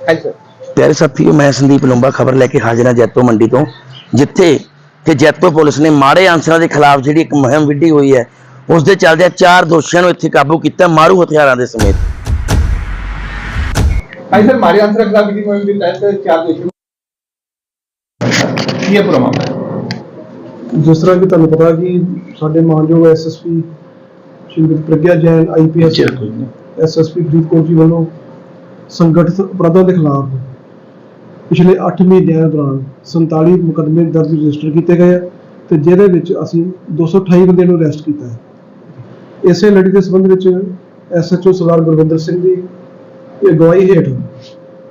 ਹਾਂਜੀ ਸਰ ਪਿਆਰੇ ਸਾਥੀਓ ਮੈਂ ਸੰਦੀਪ ਲੰਬਾ ਖਬਰ ਲੈ ਕੇ ਹਾਜ਼ਰ ਹਾਂ ਜੈਤੋ ਮੰਡੀ ਤੋਂ ਜਿੱਥੇ ਕਿ ਜੈਤੋ ਪੁਲਿਸ ਨੇ ਮਾੜੇ ਅਨਸਰਾਂ ਦੇ ਖਿਲਾਫ ਜਿਹੜੀ ਇੱਕ ਮੁਹਿੰਮ ਵਿੱਢੀ ਹੋਈ ਹੈ ਉਸ ਦੇ ਚੱਲਦਿਆਂ ਚਾਰ ਦੋਸ਼ੀਆਂ ਨੂੰ ਇੱਥੇ ਕਾਬੂ ਕੀਤਾ ਮਾਰੂ ਹਥਿਆਰਾਂ ਦੇ ਸਮੇਤ। ਹਾਂਜੀ ਸਰ ਮਾਰੇ ਆਨਸਰ ਖਿਲਾਫ ਦੀ ਮੁਹਿੰਮ ਦੇ ਤਹਿਤ ਚਾਰ ਦੋਸ਼ੀ ਕੀ ਹੈ ਪੂਰਾ ਮਾਮਲਾ? ਜਿਸ ਤਰ੍ਹਾਂ ਕਿ ਤੁਹਾਨੂੰ ਪਤਾ ਕਿ ਸਾਡੇ ਮਾਨਯੋਗ SSP Shrimati Pragya Jain IPS SSP Faridkot ji ਵੱਲੋਂ ਸੰਗਠਿਤ ਅਪਰਾਧਾਂ ਦੇ ਖਿਲਾਫ ਪਿਛਲੇ 8 ਮਹੀਨਿਆਂ ਦੌਰਾਨ 47 ਮੁਕੱਦਮੇ ਦਰਜ ਰਜਿਸਟਰ ਕੀਤੇ ਗਏ ਆ ਤੇ ਜਿਹਦੇ ਵਿੱਚ ਅਸੀਂ 228 ਬੰਦੇ ਨੂੰ ਅਰੈਸਟ ਕੀਤਾ ਹੈ। ਇਸੇ ਲੜੀ ਦੇ ਸੰਬੰਧ ਵਿੱਚ ਐਸਐਚਓ ਸਰਦਾਰ ਗੁਰਵਿੰਦਰ ਸਿੰਘ ਦੀ ਅਗਵਾਈ ਹੇਠ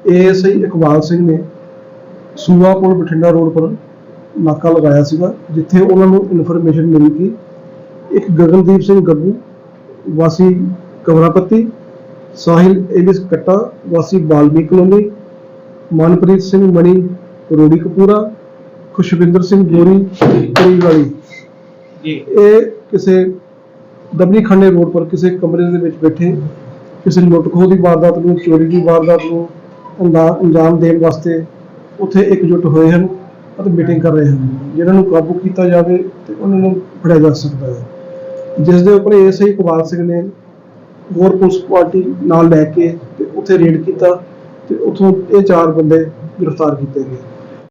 ਏਐਸਆਈ ਇਕਬਾਲ ਸਿੰਘ ਨੇ ਸੂਆ ਪੁਲ ਬਠਿੰਡਾ ਰੋਡ ਪਰ ਨਾਕਾ ਲਗਾਇਆ ਸੀਗਾ, ਜਿੱਥੇ ਉਹਨਾਂ ਨੂੰ ਇਨਫੋਰਮੇਸ਼ਨ ਮਿਲੀ ਕਿ ਇੱਕ ਗਗਨਦੀਪ ਸਿੰਘ ਗੱਗੂ ਵਾਸੀ ਕਮਰਾਪੱਤੀ ਸਾਹਿਲ ਐਲਿਸ ਕੱਟਾ ਵਾਸੀ ਬਾਲਮੀਕ ਕਲੋਨੀ ਮਨਪ੍ਰੀਤ ਸਿੰਘ ਮਣੀ ਰੋੜੀ ਕਪੂਰਾ ਖੁਸ਼ਵਿੰਦਰ ਸਿੰਘ ਗੋਰੀ ਕਰੀ ਵਾਲੀ ਜੀ। ਇਹ ਕਿਸੇ ਦਬਨੀ ਖੰਡੇ ਰੋਡ ਪਰ ਕਿਸੇ ਕਮਰੇ ਦੇ ਵਿੱਚ ਬੈਠੇ ਕਿਸੇ ਲੁੱਟ ਖੋਹ ਦੀ ਵਾਰਦਾਤ ਨੂੰ ਚੋਰੀ ਦੀ ਵਾਰਦਾਤ ਨੂੰ ਅੰਦਾ- ਅੰਜਾਮ ਦੇਣ ਵਾਸਤੇ ਉੱਥੇ ਇਕਜੁੱਟ ਹੋਏ ਹਨ ਅਤੇ ਮੀਟਿੰਗ ਕਰ ਰਹੇ ਹਨ। ਜਿਨ੍ਹਾਂ ਨੂੰ ਕਾਬੂ ਕੀਤਾ ਜਾਵੇ ਤੇ ਉਹਨਾਂ ਨੂੰ ਫੜਿਆ ਜਾ ਸਕਦਾ ਹੈ। ਜਿਸ ਦੇ ਉੱਪਰ ਐਸਆਈ ਇਕਬਾਲ ਸਿੰਘ ਨੇ ਹੋਰ ਪੁਲਿਸ ਪਾਰਟੀ ਨਾਲ ਲੈ ਕੇ ਤੇ ਉੱਥੇ ਰੇਡ ਕੀਤਾ ਤੇ ਉੱਥੋਂ ਇਹ ਚਾਰ ਬੰਦੇ ਗ੍ਰਿਫਤਾਰ ਕੀਤੇ ਗਏ।